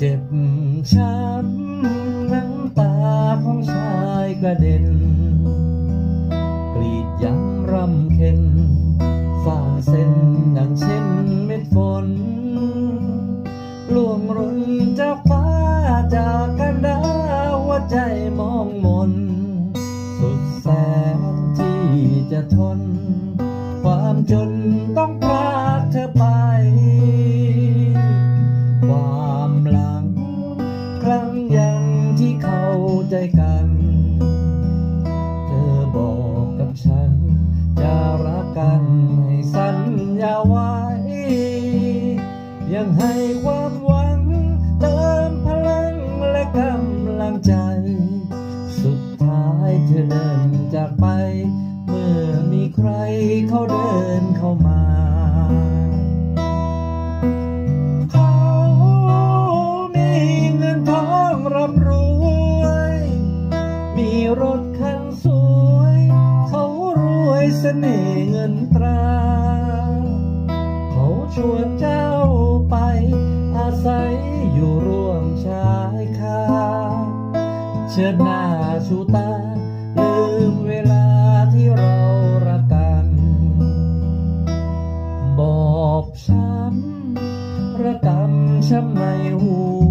เจ็บช้ำน้ำตาของชายกระเด็นกรีด ย้ำรำเค็นฝ่าเส้นดังเช่นเม็ดฝนล่วงรุนจากฟ้าจากกันดาหัวใจมองมน สุดแสนที่จะทน ยังให้ความหวัง เติมพลังและกำลังใจ สุดท้ายเธอเดินจากไป เมื่อมีใครเขาเดินเข้ามาเขามีเงินทองร่ำรวย มีรถคันสวย เขารวยเสน่ห์เงินตรา เขาชวนเจ้า อยอยู่ร่วมชายคาเชิดหน้าชูตา ลืมเวลาที่เรารักกัน บอบช้ำระกำช้ำในหัว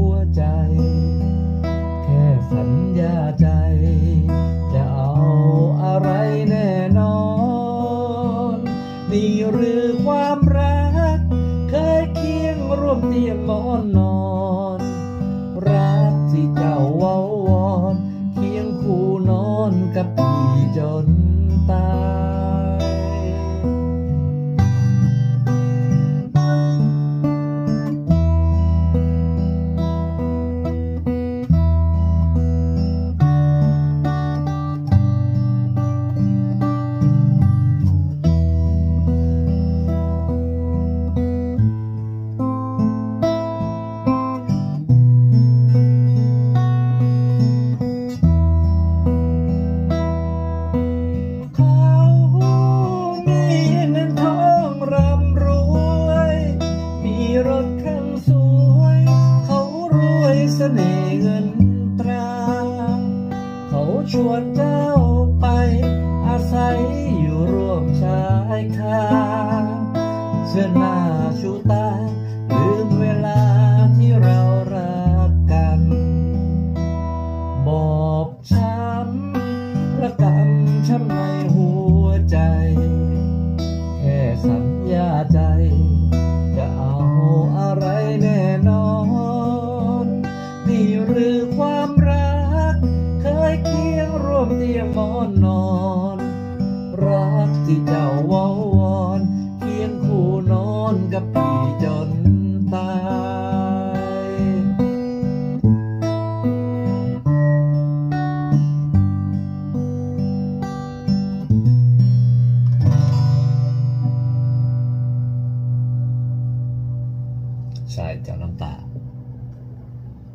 วนเจ้าไป อาศัยอยู่ร่วมชายคาเชื่อหน้าชูตาลืมเวลาที่เรารักกัน บอบช้ำระกำช้ำในหัวใจ แค่สัญญาใจ จะเอาอะไรแน่นอน นี่หรือความ เตียงหมอนนอน รักที่เจ้าว้าวอน